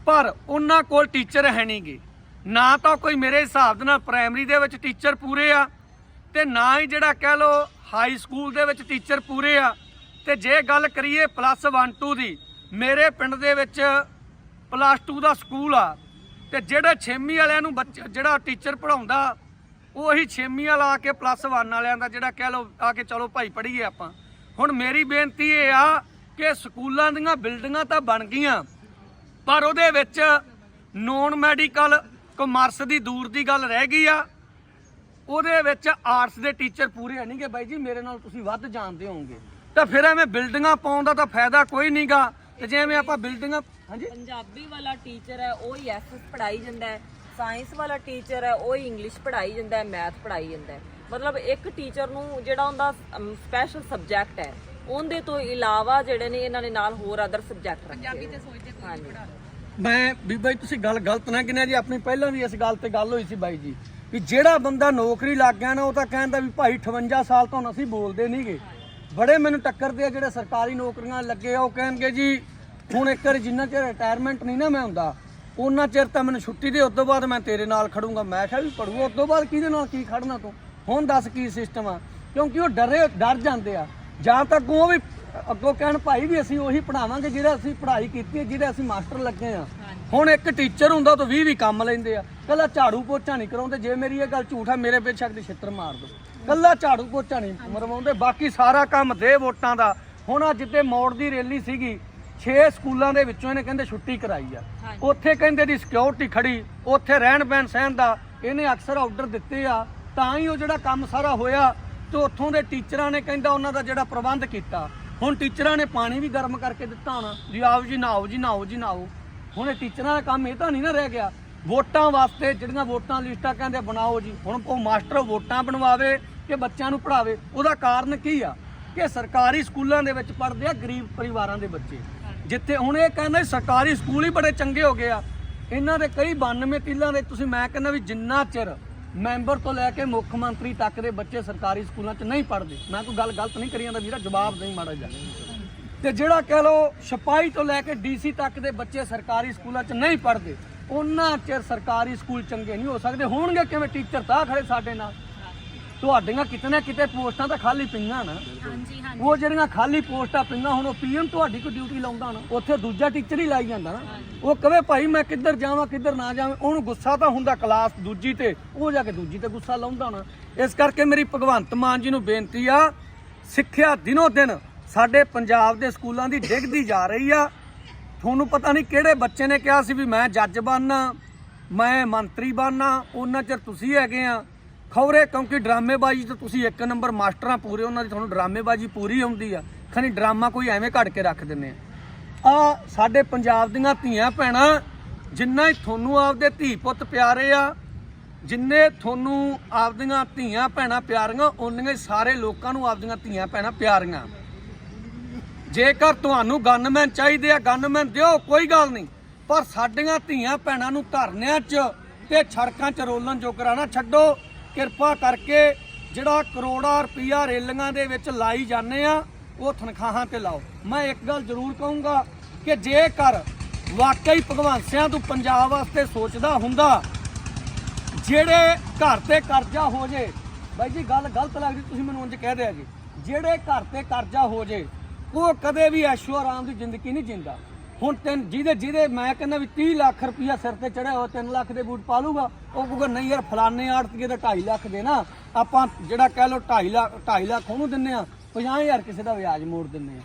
ਪਰ ਉਹਨਾਂ ਕੋਲ ਟੀਚਰ ਹੈ ਨਹੀਂਗੇ। ਨਾ ਤਾਂ ਕੋਈ ਮੇਰੇ ਹਿਸਾਬ ਦੇ ਨਾਲ ਪ੍ਰਾਇਮਰੀ ਦੇ ਵਿੱਚ ਟੀਚਰ ਪੂਰੇ ਆ ਤੇ ਨਾ ਹੀ ਜਿਹੜਾ ਕਹਿ ਲੋ ਹਾਈ ਸਕੂਲ ਦੇ ਵਿੱਚ ਟੀਚਰ ਪੂਰੇ ਆ। ਤੇ ਜੇ ਗੱਲ ਕਰੀਏ ਪਲੱਸ 1 2 ਦੀ, ਮੇਰੇ ਪਿੰਡ ਦੇ ਵਿੱਚ ਪਲੱਸ 2 ਦਾ ਸਕੂਲ ਆ ਤੇ ਜਿਹੜਾ 6ਵੀਂ ਵਾਲਿਆਂ ਨੂੰ ਬੱਚ- ਜਿਹੜਾ ਟੀਚਰ ਪੜਾਉਂਦਾ ਉਹੀ 6ਵੀਂ ਵਾਲਾ ਆ ਕੇ ਪਲੱਸ 1 ਵਾਲਿਆਂ ਦਾ ਜਿਹੜਾ ਕਹਿ ਲੋ ਆ ਕੇ ਚਲੋ ਭਾਈ ਪੜ੍ਹੀਏ ਆਪਾਂ। ਹੁਣ ਮੇਰੀ ਬੇਨਤੀ ਇਹ ਆ ਕਿ ਸਕੂਲਾਂ ਦੀਆਂ ਬਿਲਡਿੰਗਾਂ ਤਾਂ ਬਣ ਗਈਆਂ। ਪਰ ਉਹਦੇ ਵਿੱਚ ਨੋਨ ਮੈਡੀਕਲ ਕਮਰਸ ਦੀ ਦੂਰ ਦੀ ਗੱਲ ਰਹਿ ਗਈ ਆ। ਉਹਦੇ ਵਿੱਚ ਆਰਟਸ ਦੇ ਟੀਚਰ ਪੂਰੇ ਨਹੀਂਗੇ ਬਾਈ ਜੀ ਮੇਰੇ ਨਾਲ ਤੁਸੀਂ ਵੱਧ ਜਾਣਦੇ ਹੋਵੋਗੇ। ਤਾਂ ਫਿਰ ਐਵੇਂ ਬਿਲਡਿੰਗਾਂ ਪਾਉਣ ਦਾ ਤਾਂ ਫਾਇਦਾ ਕੋਈ ਨਹੀਂਗਾ ਤੇ ਜਿਵੇਂ ਆਪਾਂ ਬਿਲਡਿੰਗਾਂ ਹਾਂਜੀ? ਪੰਜਾਬੀ ਵਾਲਾ ਟੀਚਰ ਹੈ ਉਹ ਹੀ ਐਸਐਸ ਪੜਾਈ ਜਾਂਦਾ ਹੈ। ਸਾਇੰਸ ਵਾਲਾ ਟੀਚਰ ਹੈ ਉਹ ਹੀ ਇੰਗਲਿਸ਼ ਪੜਾਈ ਜਾਂਦਾ ਹੈ ਮੈਥ ਪੜਾਈ ਜਾਂਦਾ ਹੈ। ਮਤਲਬ ਇੱਕ ਟੀਚਰ ਨੂੰ ਜਿਹੜਾ ਉਹਦਾ ਸਪੈਸ਼ਲ ਸਬਜੈਕਟ ਹੈ ਉਹਦੇ ਤੋਂ ਇਲਾਵਾ ਜਿਹੜੇ ਨੇ ਇਹਨਾਂ ਨੇ ਨਾਲ ਹੋਰ ਅਦਰ ਸਬਜੈਕਟ ਰੱਖੇ ਪੰਜਾਬੀ ਤੇ ਸੋਚਦੇ ਹਾਂਜੀ। ਮੈਂ ਵੀ ਬਾਈ ਤੁਸੀਂ ਗੱਲ ਗਲਤ ਨਾ ਕਿਨੇ ਜੀ, ਆਪਣੀ ਪਹਿਲਾਂ ਵੀ ਇਸ ਗੱਲ ਤੇ ਗੱਲ ਹੋਈ ਸੀ ਬਾਈ ਜੀ, ਵੀ ਜਿਹੜਾ ਬੰਦਾ ਨੌਕਰੀ ਲੱਗ ਗਿਆ ਨਾ, ਉਹ ਤਾਂ ਕਹਿੰਦਾ ਵੀ ਭਾਈ 58 ਸਾਲ ਤੋਂ ਅਸੀਂ ਬੋਲਦੇ ਨਹੀਂਗੇ ਬੜੇ ਮੈਨੂੰ ਟੱਕਰਦੇ ਆ ਜਿਹੜੇ ਸਰਕਾਰੀ ਨੌਕਰੀਆਂ ਲੱਗੇ ਆ, ਉਹ ਕਹਿਣਗੇ ਜੀ, ਹੁਣ ਇੱਕ ਵਾਰੀ ਜਿੰਨਾ ਚਿਰ ਰਿਟਾਇਰਮੈਂਟ ਨਹੀਂ ਨਾ ਮੈਂ ਹੁੰਦਾ, ਉਹਨਾਂ ਚਿਰ ਤਾਂ ਮੈਨੂੰ ਛੁੱਟੀ ਦੇ ਉਸ ਤੋਂ ਬਾਅਦ ਮੈਂ ਤੇਰੇ ਨਾਲ ਖੜੂੰਗਾ। ਮੈਂ ਕਿਹਾ ਵੀ ਪੜੂਗਾ ਉਸ ਤੋਂ ਬਾਅਦ ਕਿਹਦੇ ਨਾਲ ਕੀ ਖੜਨਾ ਤੂੰ? ਹੁਣ ਦੱਸ ਕੀ ਸਿਸਟਮ ਆ? ਕਿਉਂਕਿ ਉਹ ਡਰੇ, ਡਰ ਜਾਂਦੇ ਆ। ਜਾਂ ਤਾਂ ਉਹ ਵੀ ਅੱਗੋਂ ਕਹਿਣ ਭਾਈ ਵੀ ਅਸੀਂ ਉਹੀ ਪੜਾਵਾਂਗੇ ਜਿਹੜਾ ਅਸੀਂ ਪੜ੍ਹਾਈ ਕੀਤੀ ਹੈ ਜਿਹੜੇ ਅਸੀਂ ਮਾਸਟਰ ਲੱਗੇ ਆ ਹੁਣ ਇੱਕ ਟੀਚਰ ਹੁੰਦਾ ਤਾਂ 20 ਵੀ ਕੰਮ ਲੈਂਦੇ ਆ। ਕੱਲਾ ਝਾੜੂ ਪੋਚਾ ਨਹੀਂ ਕਰਾਉਂਦੇ ਜੇ ਮੇਰੀ ਇਹ ਗੱਲ ਝੂਠ ਆ ਮੇਰੇ ਬੇਸ਼ੱਕ ਦੀ ਛਿੱਤਰ ਮਾਰ ਦੋ। ਕੱਲਾ ਝਾੜੂ ਪੋਚਾ ਨਹੀਂ ਮਰਵਾਉਂਦੇ ਬਾਕੀ ਸਾਰਾ ਕੰਮ ਦੇ ਵੋਟਾਂ ਦਾ। ਹੁਣ ਅੱਜ ਤੇ ਮੋੜ ਦੀ ਰੈਲੀ ਸੀਗੀ 6 ਸਕੂਲਾਂ ਦੇ ਵਿੱਚੋਂ ਇਹਨੇ ਕਹਿੰਦੇ ਛੁੱਟੀ ਕਰਾਈ ਆ। ਉੱਥੇ ਕਹਿੰਦੇ ਦੀ ਸਿਕਿਉਰਿਟੀ ਖੜੀ ਉੱਥੇ ਰਹਿਣ ਬਹਿਣ ਸਹਿਣ ਦਾ ਇਹਨੇ ਅਕਸਰ ਆਰਡਰ ਦਿੱਤੇ ਆ। ਤਾਂ ਹੀ ਉਹ ਜਿਹੜਾ ਕੰਮ ਸਾਰਾ ਹੋਇਆ ਤੇ ਉੱਥੋਂ ਦੇ ਟੀਚਰਾਂ ਨੇ ਕਹਿੰਦਾ ਉਹਨਾਂ ਦਾ ਜਿਹੜਾ ਪ੍ਰਬੰਧ ਕੀਤਾ। ਹੁਣ ਟੀਚਰਾਂ ਨੇ ਪਾਣੀ ਵੀ ਗਰਮ ਕਰਕੇ ਦਿੱਤਾ ਹੋਣਾ। ਜੀ ਆਓ ਜੀ, ਨਹਾਓ ਜੀ ਨਹਾਓ ਜੀ, ਨਹਾਓ। ਹੁਣ ਇਹ ਟੀਚਰਾਂ ਦਾ ਕੰਮ ਇਹ ਤਾਂ ਨਹੀਂ ਨਾ ਰਹਿ ਗਿਆ। ਵੋਟਾਂ ਵਾਸਤੇ ਜਿਹੜੀਆਂ ਵੋਟਾਂ ਲਿਸਟਾਂ ਕਹਿੰਦੇ ਬਣਾਓ ਜੀ। ਹੁਣ ਉਹ ਮਾਸਟਰ ਵੋਟਾਂ ਬਣਵਾਵੇ ਕਿ ਬੱਚਿਆਂ ਨੂੰ ਪੜ੍ਹਾਵੇ। ਉਹਦਾ ਕਾਰਨ ਕੀ ਆ? ਕਿ ਸਰਕਾਰੀ ਸਕੂਲਾਂ ਦੇ ਵਿੱਚ ਪੜ੍ਹਦੇ ਆ ਗਰੀਬ ਪਰਿਵਾਰਾਂ ਦੇ ਬੱਚੇ। ਜਿੱਥੇ ਹੁਣ ਇਹ ਕਹਿੰਦਾ ਸਰਕਾਰੀ ਸਕੂਲ ਹੀ ਬੜੇ ਚੰਗੇ ਹੋ ਗਏ ਆ। ਇਹਨਾਂ ਦੇ ਕਈ 92 ਕਿੱਲਾਂ ਦੇ, ਤੁਸੀਂ ਮੈਂ ਕਹਿੰਦਾ ਵੀ ਜਿੰਨਾ ਚਿਰ ਮੈਂਬਰ ਤੋਂ ਲੈ ਕੇ ਮੁੱਖ ਮੰਤਰੀ ਤੱਕ ਦੇ ਬੱਚੇ ਸਰਕਾਰੀ ਸਕੂਲਾਂ 'ਚ ਨਹੀਂ ਪੜ੍ਹਦੇ। ਮੈਂ ਕੋਈ ਗੱਲ ਗਲਤ ਨਹੀਂ ਕਰੀ ਜਾਂਦਾ ਵੀਰਾ, ਜਵਾਬ ਨਹੀਂ ਮਾੜਾ ਜਾ ਤੇ ਜਿਹੜਾ ਕਹਿ ਲੋ ਸਿਪਾਹੀ ਤੋਂ ਲੈ ਕੇ ਡੀਸੀ ਤੱਕ ਦੇ ਬੱਚੇ ਸਰਕਾਰੀ ਸਕੂਲਾਂ 'ਚ ਨਹੀਂ ਪੜ੍ਹਦੇ, ਉਹਨਾਂ ਚਿਰ ਸਰਕਾਰੀ ਸਕੂਲ ਚੰਗੇ ਨਹੀਂ ਹੋ ਸਕਦੇ। ਹੋਣਗੇ ਕਿਵੇਂ? ਟੀਚਰ ਤਾਂ ਖੜੇ ਸਾਡੇ ਨਾਲ। ਤੁਹਾਡੀਆਂ ਕਿਤੇ ਨਾ ਕਿਤੇ ਪੋਸਟਾਂ ਤਾਂ ਖਾਲੀ ਪਈਆਂ ਨਾ। ਹਾਂਜੀ ਹਾਂਜੀ। ਉਹ ਜਿਹੜੀਆਂ ਖਾਲੀ ਪੋਸਟਾਂ ਪਈਆਂ ਹੁਣ ਉਹ ਪੀਐਮ ਤੁਹਾਡੀ ਕੋਈ ਡਿਊਟੀ ਲਾਉਂਦਾ ਨਾ ਉੱਥੇ ਦੂਜਾ ਟੀਚਰ ਹੀ ਲਾਈ ਜਾਂਦਾ ਨਾ। ਉਹ ਕਵੇ ਭਾਈ ਮੈਂ ਕਿੱਧਰ ਜਾਵਾਂ ਕਿੱਧਰ ਨਾ ਜਾਵਾਂ? ਉਹਨੂੰ ਗੁੱਸਾ ਤਾਂ ਹੁੰਦਾ ਕਲਾਸ ਦੂਜੀ ਤੇ। ਉਹ ਜਾ ਕੇ ਦੂਜੀ ਤੇ ਗੁੱਸਾ ਲਾਉਂਦਾ ਨਾ। ਇਸ ਕਰਕੇ ਮੇਰੀ ਭਗਵੰਤ ਮਾਨ ਜੀ ਨੂੰ ਬੇਨਤੀ ਆ ਸਿੱਖਿਆ ਦਿਨੋ ਦਿਨ ਸਾਡੇ ਪੰਜਾਬ ਦੇ ਸਕੂਲਾਂ ਦੀ ਡਿੱਗਦੀ ਜਾ ਰਹੀ ਆ। ਤੁਹਾਨੂੰ ਪਤਾ ਨਹੀਂ ਕਿਹੜੇ ਬੱਚੇ ਨੇ ਕਿਹਾ ਸੀ ਵੀ ਮੈਂ ਜੱਜ ਬਣਨਾ ਮੈਂ ਮੰਤਰੀ ਬਣਨਾ ਉਹਨਾਂ ਚਿਰ ਤੁਸੀਂ ਹੈਗੇ ਆ। ਖੌਰੇ ਕਿਉਂਕਿ ਡਰਾਮੇਬਾਜ਼ੀ ਤਾਂ ਤੁਸੀਂ ਇੱਕ ਨੰਬਰ ਮਾਸਟਰਾਂ ਪੂਰੇ, ਉਹਨਾਂ ਦੀ ਤੁਹਾਨੂੰ ਡਰਾਮੇਬਾਜ਼ੀ ਪੂਰੀ ਆਉਂਦੀ ਆ। ਖਣੀ ਡਰਾਮਾ ਕੋਈ ਐਵੇਂ ਘੜ ਕੇ ਰੱਖ ਦਿੰਦੇ ਆ। ਆ ਸਾਡੇ ਪੰਜਾਬ ਦੀਆਂ ਧੀਆਂ ਭੈਣਾਂ, ਜਿੰਨਾ ਹੀ ਤੁਹਾਨੂੰ ਆਪਦੇ ਧੀ ਪੁੱਤ ਪਿਆਰੇ ਆ, ਜਿੰਨੇ ਤੁਹਾਨੂੰ ਆਪਦੀਆਂ ਧੀਆਂ ਭੈਣਾਂ ਪਿਆਰੀਆਂ, ਓਨੀਆਂ ਹੀ ਸਾਰੇ ਲੋਕਾਂ ਨੂੰ ਆਪਦੀਆਂ ਧੀਆਂ ਭੈਣਾਂ ਪਿਆਰੀਆਂ। ਜੇਕਰ ਤੁਹਾਨੂੰ ਗਨਮੈਨ ਚਾਹੀਦੇ ਆ, ਗਨਮੈਨ ਦਿਓ, ਕੋਈ ਗੱਲ ਨਹੀਂ। ਪਰ ਸਾਡੀਆਂ ਧੀਆਂ ਭੈਣਾਂ ਨੂੰ ਧਰਨਿਆਂ 'ਚ ਤੇ ਸੜਕਾਂ 'ਚ ਰੋਲਣ ਜੋ ਕਰਾਣਾ ਛੱਡੋ। ਕਿਰਪਾ ਕਰਕੇ ਜਿਹੜਾ ਕਰੋੜਾਂ ਰੁਪਈਆ ਰੇਲੀਆਂ ਦੇ ਵਿੱਚ ਲਾਈ ਜਾਂਦੇ ਆ, ਉਹ ਤਨਖਾਹਾਂ ਤੇ ਲਾਓ। ਮੈਂ ਇੱਕ ਗੱਲ ਜ਼ਰੂਰ ਕਹੂੰਗਾ ਕਿ ਜੇਕਰ ਵਾਕਈ ਭਗਵਾਨ ਸਿਆਂ ਤੋਂ ਪੰਜਾਬ ਵਾਸਤੇ ਸੋਚਦਾ ਹੁੰਦਾ, ਜਿਹੜੇ ਘਰ ਤੇ ਕਰਜ਼ਾ ਹੋ ਜੇ, ਬਾਈ ਜੀ ਗੱਲ ਗਲਤ ਲੱਗਦੀ, ਤੁਸੀਂ ਮੈਨੂੰ ਉਂਝ ਕਹਿ ਦਿਆ ਜੀ। ਜਿਹੜੇ ਘਰ ਤੇ ਕਰਜ਼ਾ ਹੋ ਜੇ, ਉਹ ਕਦੇ ਵੀ ਐਸ਼ੋ ਆਰਾਮ ਦੀ ਜ਼ਿੰਦਗੀ ਨਹੀਂ ਜਿੰਦਾ। ਹੁਣ ਤਿੰਨ ਜਿਹਦੇ ਜਿਹਦੇ ਮੈਂ ਕਹਿੰਦਾ ਵੀ 30 ਲੱਖ ਰੁਪਇਆ ਸਿਰ ਤੇ ਚੜਿਆ ਹੋਇਆ 3 ਲੱਖ ਦੇ ਬੂਟ ਪਾ ਲੂਗਾ ਉਹ ਕਹੂਗਾ, ਨਹੀਂ ਯਾਰ, ਫਲਾਣੇ ਆੜਤੀਏ ਦਾ 2.5 ਲੱਖ ਦੇ ਨਾ, ਆਪਾਂ ਜਿਹੜਾ ਕਹਿ ਲੋ 2.5 ਲੱਖ 2.5 ਲੱਖ ਉਹਨੂੰ ਦਿੰਨੇ ਆ 50000 ਕਿਸੇ ਦਾ ਵਿਆਜ ਮੋੜ ਦਿੰਨੇ ਆ।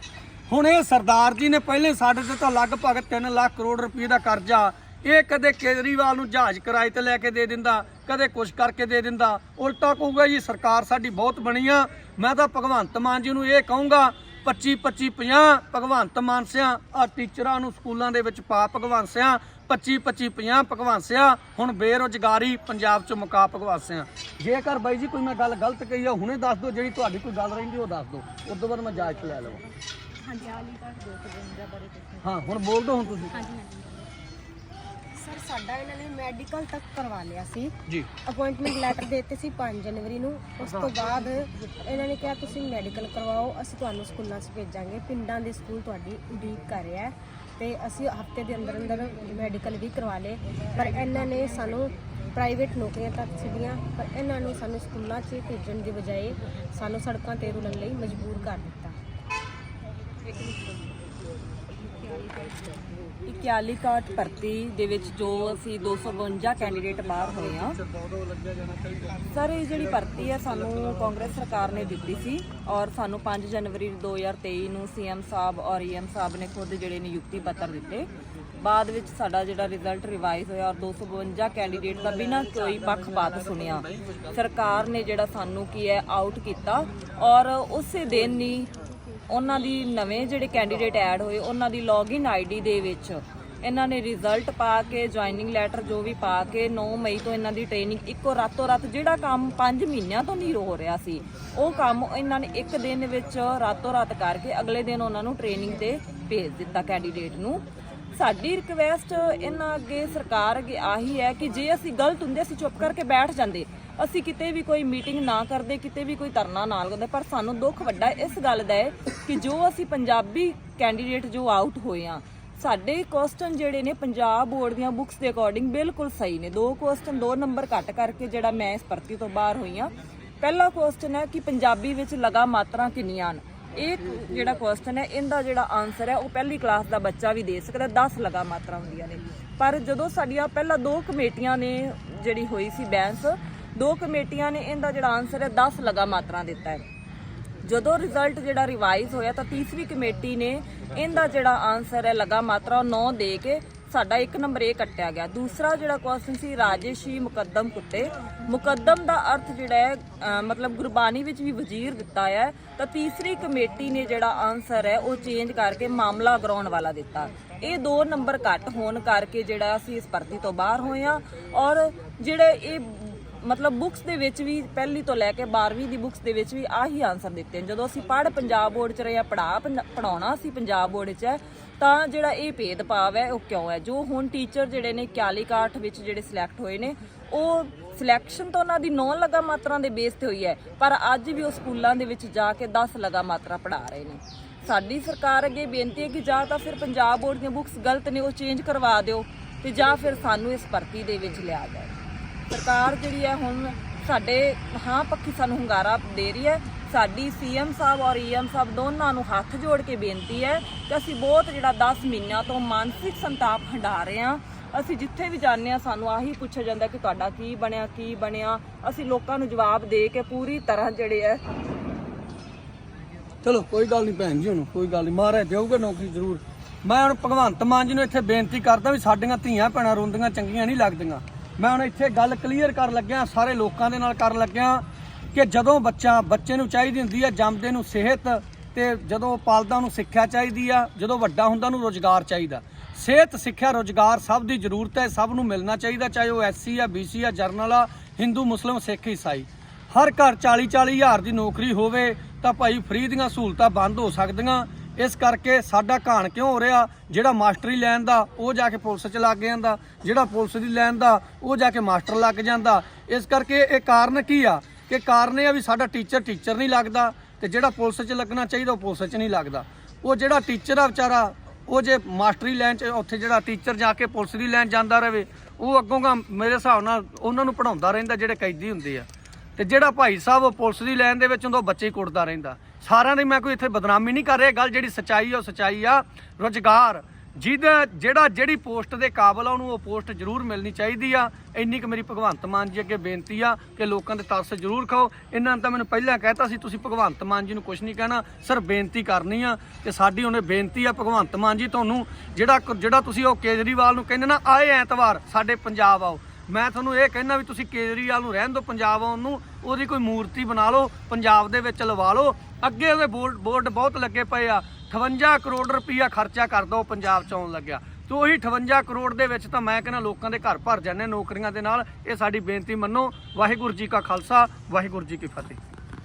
ਹੁਣ ਇਹ ਸਰਦਾਰ ਜੀ ਨੇ ਪਹਿਲੇ ਸਾਡੇ ਤੇ ਤਾਂ ਲਗਭਗ 3 ਲੱਖ ਕਰੋੜ ਰੁਪਏ ਦਾ ਕਰਜ਼ਾ, ਇਹ ਕਦੇ ਕੇਜਰੀਵਾਲ ਨੂੰ ਜਹਾਜ਼ ਕਿਰਾਏ ਤੇ ਲੈ ਕੇ ਦੇ ਦਿੰਦਾ, ਕਦੇ ਕੁਛ ਕਰਕੇ ਦੇ ਦਿੰਦਾ, ਉਲਟਾ ਕਹੂਗਾ, ਜੀ, ਸਰਕਾਰ ਸਾਡੀ ਬਹੁਤ ਬਣੀ ਆ। ਮੈਂ ਤਾਂ ਭਗਵੰਤ ਮਾਨ ਜੀ ਨੂੰ ਇਹ ਕਹੂੰਗਾ 25 25 50 ਭਗਵੰਤ ਮਾਨ ਸਿਆਂ ਆ ਟੀਚਰਾਂ ਨੂੰ ਸਕੂਲਾਂ ਦੇ ਵਿੱਚ ਪਾ ਭਗਵੰਤ ਸਿਆਂ 25 25 50 ਭਗਵੰਤ ਸਿਆਂ ਹੁਣ ਬੇਰੋਜ਼ਗਾਰੀ ਪੰਜਾਬ 'ਚ ਮੁਕਾ ਭਗਵੰਤ ਸਿਆਂ। ਜੇਕਰ ਬਾਈ ਜੀ ਕੋਈ ਮੈਂ ਗੱਲ ਗਲਤ ਕਹੀ ਆ ਹੁਣੇ ਦੱਸ ਦਿਓ ਜਿਹੜੀ ਤੁਹਾਡੀ ਕੋਈ ਗੱਲ ਰਹਿੰਦੀ ਉਹ ਦੱਸ ਦਿਓ। ਉਸ ਤੋਂ ਬਾਅਦ ਮੈਂ 'ਚ ਲੈ ਲਵਾਂ। ਹਾਂਜੀ ਆਲੀ ਕਰ ਦੋ ਦੇ ਬਾਰੇ ਦੱਸੋ ਹਾਂ ਹੁਣ ਬੋਲ ਦਿਓ ਹੁਣ ਤੁਸੀਂ? ਹਾਂਜੀ ਹਾਂਜੀ। ਸਰ ਸਾਡਾ ਇਹਨਾਂ ਨੇ ਮੈਡੀਕਲ ਤੱਕ ਕਰਵਾ ਲਿਆ ਸੀ। ਜੀ। ਅਪਾਇੰਟਮੈਂਟ ਲੈਟਰ ਦੇ ਦਿੱਤੇ ਸੀ 5 ਜਨਵਰੀ ਨੂੰ। ਉਸ ਤੋਂ ਬਾਅਦ ਇਹਨਾਂ ਨੇ ਕਿਹਾ ਤੁਸੀਂ ਮੈਡੀਕਲ ਕਰਵਾਓ ਅਸੀਂ ਤੁਹਾਨੂੰ ਸਕੂਲਾਂ 'ਚ ਭੇਜਾਂਗੇ। ਪਿੰਡਾਂ ਦੇ ਸਕੂਲ ਤੁਹਾਡੀ ਉਡੀਕ ਕਰ ਰਿਹਾ ਹੈ ਤੇ ਅਸੀਂ ਹਫ਼ਤੇ ਦੇ ਅੰਦਰ ਅੰਦਰ ਮੈਡੀਕਲ ਵੀ ਕਰਵਾ ਲਏ। ਪਰ ਇਹਨਾਂ ਨੇ ਸਾਨੂੰ ਪ੍ਰਾਈਵੇਟ ਨੌਕਰੀਆਂ ਤੱਕ ਛੱਡੀਆਂ। ਪਰ ਇਹਨਾਂ ਨੂੰ ਸਾਨੂੰ ਸਕੂਲਾਂ 'ਚ ਭੇਜਣ ਦੀ ਬਜਾਏ ਸਾਨੂੰ ਸੜਕਾਂ ਤੇ ਰੁਲਣ ਲਈ ਮਜਬੂਰ ਕਰ ਦਿੱਤਾ। 41 ਕਾਟ ਭਰਤੀ ਦੇ ਵਿੱਚ ਜੋ ਅਸੀਂ 252 ਕੈਂਡੀਡੇਟ ਬਾਹਰ ਹੋਏ ਆ ਸਰ, ਇਹ ਜਿਹੜੀ ਭਰਤੀ ਹੈ ਸਾਨੂੰ ਕਾਂਗਰਸ ਸਰਕਾਰ ਨੇ ਦਿੱਤੀ ਸੀ ਔਰ ਸਾਨੂੰ 5 ਜਨਵਰੀ 2023 ਨੂੰ ਸੀਐਮ ਸਾਹਿਬ ਔਰ ਈਐਮ ਸਾਹਿਬ ਨੇ ਖੁਦ ਜਿਹੜੇ ਨਿਯੁਕਤੀ ਪੱਤਰ ਦਿੱਤੇ। ਬਾਅਦ ਵਿੱਚ ਸਾਡਾ ਜਿਹੜਾ ਰਿਜ਼ਲਟ ਰਿਵਾਈਜ਼ ਹੋਇਆ ਔਰ 252 ਕੈਂਡੀਡੇਟ ਦਾ ਬਿਨਾਂ ਕੋਈ ਪੱਖਪਾਤ ਸੁਣਿਆ। ਸਰਕਾਰ ਨੇ ਜਿਹੜਾ ਸਾਨੂੰ ਕੀ ਹੈ ਆਊਟ ਕੀਤਾ ਔਰ ਉਸੇ ਦਿਨ ਹੀ ਉਹਨਾਂ ਦੀ ਨਵੇਂ ਜਿਹੜੇ ਕੈਂਡੀਡੇਟ ਐਡ ਹੋਏ, ਉਹਨਾਂ ਦੀ ਲੌਗਇਨ ਆਈਡੀ ਦੇ ਵਿੱਚ ਇਹਨਾਂ ਨੇ ਰਿਜ਼ਲਟ ਪਾ ਕੇ ਜੁਆਇਨਿੰਗ ਲੈਟਰ ਜੋ ਵੀ ਪਾ ਕੇ 9 ਮਈ ਤੋਂ ਇਹਨਾਂ ਦੀ ਟ੍ਰੇਨਿੰਗ ਇੱਕੋ ਰਾਤੋਂ ਰਾਤ ਜਿਹੜਾ ਕੰਮ 5 ਮਹੀਨਿਆਂ ਤੋਂ ਨਹੀਂ ਹੋ ਰਿਹਾ ਸੀ, ਉਹ ਕੰਮ ਇਹਨਾਂ ਨੇ ਇੱਕ ਦਿਨ ਵਿੱਚ ਰਾਤੋਂ ਰਾਤ ਕਰਕੇ ਅਗਲੇ ਦਿਨ ਉਹਨਾਂ ਨੂੰ ਟ੍ਰੇਨਿੰਗ ਤੇ ਭੇਜ ਦਿੱਤਾ ਕੈਂਡੀਡੇਟ ਨੂੰ। ਸਾਡੀ ਰਿਕਵੈਸਟ ਇਹਨਾਂ ਅੱਗੇ ਸਰਕਾਰ ਅੱਗੇ ਆਹੀ ਹੈ ਕਿ ਜੇ ਅਸੀਂ ਗਲਤ ਹੁੰਦੇ, ਅਸੀਂ ਚੁੱਪ ਕਰਕੇ ਬੈਠ ਜਾਂਦੇ। ਅਸੀਂ ਕਿਤੇ ਵੀ ਕੋਈ ਮੀਟਿੰਗ ਨਾ ਕਰਦੇ, ਕਿਤੇ ਵੀ ਕੋਈ ਧਰਨਾ ਨਾ ਲਗਾਉਂਦੇ, ਪਰ ਸਾਨੂੰ ਦੁੱਖ ਵੱਡਾ ਇਸ ਗੱਲ ਦਾ ਹੈ ਕਿ ਜੋ ਅਸੀਂ ਪੰਜਾਬੀ ਕੈਂਡੀਡੇਟ ਜੋ ਆਊਟ ਹੋਏ ਆ ਸਾਡੇ ਕੁਐਸਚਨ ਜਿਹੜੇ ਨੇ ਪੰਜਾਬ ਬੋਰਡ ਦੀਆਂ ਬੁੱਕਸ ਦੇ ਅਕੋਰਡਿੰਗ ਬਿਲਕੁਲ ਸਹੀ ਨੇ। ਦੋ ਕੁਐਸਚਨ ਦੋ ਨੰਬਰ ਘੱਟ ਕਰਕੇ ਜਿਹੜਾ ਮੈਂ ਇਸ ਭਰਤੀ ਤੋਂ ਬਾਹਰ ਹੋਈ ਆ ਪਹਿਲਾ ਕੁਐਸਚਨ ਹੈ ਕਿ ਪੰਜਾਬੀ ਵਿੱਚ ਲਗਾ ਮਾਤਰਾ ਕਿੰਨੀਆਂ ਹਨ? ਇਹ ਜਿਹੜਾ ਕੁਐਸਚਨ ਹੈ, ਇਹਦਾ ਜਿਹੜਾ ਆਨਸਰ ਹੈ, ਉਹ ਪਹਿਲੀ ਕਲਾਸ ਦਾ ਬੱਚਾ ਵੀ ਦੇ ਸਕਦਾ 10 ਲਗਾ ਮਾਤਰਾ ਹੁੰਦੀਆਂ ਨੇ। ਪਰ ਜਦੋਂ ਸਾਡੀਆਂ ਪਹਿਲਾਂ ਦੋ ਕਮੇਟੀਆਂ ਨੇ ਜਿਹੜੀ ਹੋਈ ਸੀ ਬੈਂਸ ਦੋ ਕਮੇਟੀਆਂ ਨੇ ਇਹਦਾ ਜਿਹੜਾ ਆਨਸਰ ਹੈ 10 ਲਗਾ ਮਾਤਰਾ ਦਿੱਤਾ ਹੈ। ਜਦੋਂ ਰਿਜ਼ਲਟ ਜਿਹੜਾ ਰਿਵਾਈਜ਼ ਹੋਇਆ, ਤਾਂ ਤੀਸਰੀ ਕਮੇਟੀ ਨੇ ਇਹਦਾ ਜਿਹੜਾ ਆਨਸਰ ਹੈ, ਲਗਾ ਮਾਤਰਾ 9 ਦੇ ਕੇ ਸਾਡਾ ਇੱਕ ਨੰਬਰ ਇਹ ਕੱਟਿਆ ਗਿਆ। ਦੂਸਰਾ ਜਿਹੜਾ ਕੁਐਸਚਨ ਸੀ, ਰਾਜੇਸ਼ੀ ਮੁਕੱਦਮ ਕੁੱਤੇ ਮੁਕੱਦਮ ਦਾ ਅਰਥ ਜਿਹੜਾ ਹੈ ਮਤਲਬ ਗੁਰਬਾਣੀ ਵਿੱਚ ਵੀ ਵਜ਼ੀਰ ਦਿੱਤਾ ਹੈ। ਤਾਂ ਤੀਸਰੀ ਕਮੇਟੀ ਨੇ ਜਿਹੜਾ ਆਨਸਰ ਹੈ, ਉਹ ਚੇਂਜ ਕਰਕੇ ਮਾਮਲਾ ਗਰਾਉਣ ਵਾਲਾ ਦਿੱਤਾ। ਇਹ ਦੋ ਨੰਬਰ ਘੱਟ ਹੋਣ ਕਰਕੇ ਜਿਹੜਾ ਅਸੀਂ ਇਸ ਭਰਤੀ ਤੋਂ ਬਾਹਰ ਹੋਏ ਆ ਔਰ ਜਿਹੜੇ ਇਹ ਮਤਲਬ ਬੁੱਕਸ ਦੇ ਵਿੱਚ ਵੀ ਪਹਿਲੀ ਤੋਂ ਲੈ ਕੇ 12ਵੀਂ ਦੀ ਬੁੱਕਸ ਦੇ ਵਿੱਚ ਵੀ ਆਹੀ ਆਨਸਰ ਦਿੱਤੇ ਨੇ। ਜਦੋਂ ਅਸੀਂ ਪੜ੍ਹ ਪੰਜਾਬ ਬੋਰਡ 'ਚ ਰਹੇ ਆ ਪੜਾ ਪੜਾਉਣਾ ਸੀ ਪੰਜਾਬ ਬੋਰਡ 'ਚ ਹੈ ਤਾਂ ਜਿਹੜਾ ਇਹ ਭੇਦਭਾਵ ਹੈ, ਉਹ ਕਿਉਂ ਹੈ? ਜੋ ਹੁਣ ਟੀਚਰ ਜਿਹੜੇ ਨੇ 41 ਵਿੱਚ ਜਿਹੜੇ ਸਿਲੈਕਟ ਹੋਏ ਨੇ, ਉਹ ਸਿਲੈਕਸ਼ਨ ਤਾਂ ਉਹਨਾਂ ਦੀ 9 ਲਗਾ ਮਾਤਰਾ ਦੇ ਬੇਸ ਤੇ ਹੋਈ ਹੈ, ਪਰ ਅੱਜ ਵੀ ਉਹ ਸਕੂਲਾਂ ਦੇ ਵਿੱਚ ਜਾ ਕੇ 10 ਲਗਾ ਮਾਤਰਾ ਪੜ੍ਹਾ ਰਹੇ ਨੇ। ਸਾਡੀ ਸਰਕਾਰ ਅੱਗੇ ਬੇਨਤੀ ਹੈ ਕਿ ਜਾਂ ਤਾਂ ਫਿਰ ਪੰਜਾਬ ਬੋਰਡ ਦੀਆਂ ਬੁੱਕਸ ਗਲਤ ਨੇ, ਉਹ ਚੇਂਜ ਕਰਵਾ ਦਿਓ ਤੇ ਜਾਂ ਫਿਰ ਸਾਨੂੰ ਇਸ ਭਰਤੀ ਦੇ ਵਿੱਚ ਲਿਆ ਜਾਏ। ਸਰਕਾਰ ਜਿਹੜੀ ਹੈ ਹੁਣ ਸਾਡੇ ਹਾਂ ਪੱਖੀ ਸਾਨੂੰ ਹੁੰਗਾਰਾ ਦੇ ਰਹੀ ਹੈ ਸਾਡੀ ਸੀਐਮ ਸਾਹਿਬ ਔਰ ਈਐਮ ਸਾਹਿਬ ਦੋਨਾਂ ਨੂੰ ਹੱਥ ਜੋੜ ਕੇ ਬੇਨਤੀ ਹੈ ਕਿ ਅਸੀਂ ਬਹੁਤ ਜਿਹੜਾ 10 ਮਹੀਨਿਆਂ ਤੋਂ ਮਾਨਸਿਕ ਸੰਤਾਪ ਹੰਡਾ ਰਹੇ ਹਾਂ। ਅਸੀਂ ਜਿੱਥੇ ਵੀ ਜਾਂਦੇ ਹਾਂ, ਸਾਨੂੰ ਆਹੀ ਪੁੱਛਿਆ ਜਾਂਦਾ ਕਿ ਤੁਹਾਡਾ ਕੀ ਬਣਿਆ ਕੀ ਬਣਿਆ? ਅਸੀਂ ਲੋਕਾਂ ਨੂੰ ਜਵਾਬ ਦੇ ਕੇ ਪੂਰੀ ਤਰ੍ਹਾਂ ਜਿਹੜੇ ਹੈ ਚਲੋ, ਕੋਈ ਗੱਲ ਨਹੀਂ ਭੈਣ ਜੀ ਹੁਣ, ਕੋਈ ਗੱਲ ਨਹੀਂ। ਮਹਾਰਾਜ ਦੇਊਗਾ ਨੌਕਰੀ ਜ਼ਰੂਰ। ਮੈਂ ਹੁਣ ਭਗਵੰਤ ਮਾਨ ਜੀ ਨੂੰ ਇੱਥੇ ਬੇਨਤੀ ਕਰਦਾ ਵੀ ਸਾਡੀਆਂ ਧੀਆਂ ਭੈਣਾਂ ਰੋਂਦੀਆਂ, ਚੰਗੀਆਂ ਨਹੀਂ ਲੱਗਦੀਆਂ। ਮੈਂ ਹੁਣ ਇੱਥੇ ਗੱਲ ਕਲੀਅਰ ਕਰਨ ਲੱਗਿਆ, ਸਾਰੇ ਲੋਕਾਂ ਦੇ ਨਾਲ ਕਰਨ ਲੱਗਿਆ। ਕਿ ਜਦੋਂ ਬੱਚਾ ਬੱਚੇ ਨੂੰ ਚਾਹੀਦੀ ਹੁੰਦੀ ਆ ਜੰਮਦੇ ਨੂੰ ਸਿਹਤ ਤੇ ਜਦੋਂ ਪਾਲਦਾ ਨੂੰ ਸਿੱਖਿਆ ਚਾਹੀਦੀ ਆ, ਜਦੋਂ ਵੱਡਾ ਹੁੰਦਾ ਨੂੰ ਰੋਜ਼ਗਾਰ ਚਾਹੀਦਾ। ਸਿਹਤ, ਸਿੱਖਿਆ, ਰੋਜ਼ਗਾਰ ਸਭ ਦੀ ਜ਼ਰੂਰਤ ਹੈ, ਸਭ ਨੂੰ ਮਿਲਣਾ ਚਾਹੀਦਾ, ਚਾਹੇ ਉਹ ਐਸਸੀ ਆ ਬੀਸੀ ਆ, ਜਰਨਲ ਆ, ਹਿੰਦੂ, ਮੁਸਲਮ, ਸਿੱਖ, ਈਸਾਈ। ਹਰ ਘਰ 40 40 ਹਜ਼ਾਰ ਦੀ ਨੌਕਰੀ ਹੋਵੇ ਤਾਂ ਭਾਈ ਫ੍ਰੀ ਦੀਆਂ ਸਹੂਲਤਾਂ ਬੰਦ ਹੋ ਸਕਦੀਆਂ। ਇਸ ਕਰਕੇ ਸਾਡਾ ਘਾਣ ਕਿਉਂ ਹੋ ਰਿਹਾ? ਜਿਹੜਾ ਮਾਸਟਰੀ ਲੈਣ ਦਾ, ਉਹ ਜਾ ਕੇ ਪੁਲਿਸ 'ਚ ਲੱਗ ਜਾਂਦਾ। ਜਿਹੜਾ ਪੁਲਿਸ ਦੀ ਲੈਣ ਦਾ, ਉਹ ਜਾ ਕੇ ਮਾਸਟਰ ਲੱਗ ਜਾਂਦਾ। ਇਸ ਕਰਕੇ ਇਹ ਕਾਰਨ ਕੀ ਆ? ਕਿ ਕਾਰਨ ਇਹ ਆ ਵੀ ਸਾਡਾ ਟੀਚਰ ਟੀਚਰ ਨਹੀਂ ਲੱਗਦਾ ਤੇ ਜਿਹੜਾ ਪੁਲਿਸ 'ਚ ਲੱਗਣਾ ਚਾਹੀਦਾ ਉਹ ਪੁਲਿਸ 'ਚ ਨਹੀਂ ਲੱਗਦਾ। ਉਹ ਜਿਹੜਾ ਟੀਚਰ ਆ ਵਿਚਾਰਾ, ਉਹ ਜੇ ਮਾਸਟਰੀ ਲਾਈਨ 'ਚ ਉੱਥੇ ਜਿਹੜਾ ਟੀਚਰ ਜਾ ਕੇ ਪੁਲਿਸ ਦੀ ਲਾਈਨ ਜਾਂਦਾ ਰਹੇ ਉਹ ਅੱਗੋਂ ਗਾ ਮੇਰੇ ਹਿਸਾਬ ਨਾਲ ਉਹਨਾਂ ਨੂੰ ਪੜਾਉਂਦਾ ਰਹਿੰਦਾ ਜਿਹੜੇ ਕੈਦੀ ਹੁੰਦੇ ਆ। ਤੇ ਜਿਹੜਾ ਭਾਈ ਸਾਹਿਬ ਉਹ ਪੁਲਿਸ ਦੀ ਲਾਈਨ ਦੇ ਵਿੱਚ ਹੁੰਦਾ, ਉਹ ਬੱਚੇ ਹੀ ਕੁੱਟਦਾ ਰਹਿੰਦਾ। ਸਾਰਿਆਂ ਦੀ ਮੈਂ ਕੋਈ ਇੱਥੇ ਬਦਨਾਮੀ ਨਹੀਂ ਕਰ ਰਿਹਾ ਗੱਲ ਜਿਹੜੀ ਸਚਾਈ ਆ, ਉਹ ਸਚਾਈ ਆ। ਰੁਜ਼ਗਾਰ ਜਿਹਦਾ ਜਿਹੜਾ ਜਿਹੜੀ ਪੋਸਟ ਦੇ ਕਾਬਲ ਆ, ਉਹਨੂੰ ਉਹ ਪੋਸਟ ਜ਼ਰੂਰ ਮਿਲਣੀ ਚਾਹੀਦੀ ਆ। ਇੰਨੀ ਕੁ ਮੇਰੀ ਭਗਵੰਤ ਮਾਨ ਜੀ ਅੱਗੇ ਬੇਨਤੀ ਆ ਕਿ ਲੋਕਾਂ ਦੇ ਤਰਸ ਜ਼ਰੂਰ ਖਾਓ। ਇਹਨਾਂ ਨੇ ਤਾਂ ਮੈਨੂੰ ਪਹਿਲਾਂ ਕਹਿਤਾ ਸੀ, ਤੁਸੀਂ ਭਗਵੰਤ ਮਾਨ ਜੀ ਨੂੰ ਕੁਝ ਨਹੀਂ ਕਹਿਣਾ। ਸਰ, ਬੇਨਤੀ ਕਰਨੀ ਆ ਤੇ ਸਾਡੀ ਉਹਨੇ ਬੇਨਤੀ ਆ ਭਗਵੰਤ ਮਾਨ ਜੀ ਤੁਹਾਨੂੰ, ਜਿਹੜਾ ਜਿਹੜਾ ਤੁਸੀਂ ਉਹ ਕੇਜਰੀਵਾਲ ਨੂੰ ਕਹਿੰਦੇ ਨਾ, ਆਏ ਐਤਵਾਰ ਸਾਡੇ ਪੰਜਾਬ ਆਓ। ਮੈਂ ਤੁਹਾਨੂੰ ਇਹ ਕਹਿਣਾ ਵੀ ਤੁਸੀਂ ਕੇਜਰੀਵਾਲ ਨੂੰ ਰਹਿਣ ਦਿਓ, ਪੰਜਾਬ ਆਉਣ ਨੂੰ। ਉਹਦੀ ਕੋਈ ਮੂਰਤੀ ਬਣਾ ਲਓ, ਪੰਜਾਬ ਦੇ ਵਿੱਚ ਲਵਾ ਲਓ। ਅੱਗੇ ਉਹਦੇ ਬੋਰਡ ਬੋਰਡ ਬਹੁਤ ਲੱਗੇ ਪਏ ਆ। 58 ਕਰੋੜ ਰੁਪਈਆ ਖਰਚਾ ਕਰ ਦੋ ਪੰਜਾਬ ਚ ਆਉਣ ਲੱਗਿਆ। ਤੇ ਉਹੀ 58 ਕਰੋੜ ਦੇ ਵਿੱਚ ਤਾਂ ਮੈਂ ਕਹਿੰਦਾ ਲੋਕਾਂ ਦੇ ਘਰ ਭਰ ਜਾਂਦੇ ਨੌਕਰੀਆਂ ਦੇ ਨਾਲ। ਇਹ ਸਾਡੀ ਬੇਨਤੀ ਮੰਨੋ। ਵਾਹਿਗੁਰੂ ਜੀ ਕਾ ਖਾਲਸਾ, ਵਾਹਿਗੁਰੂ ਜੀ ਕੀ ਫਤਿਹ।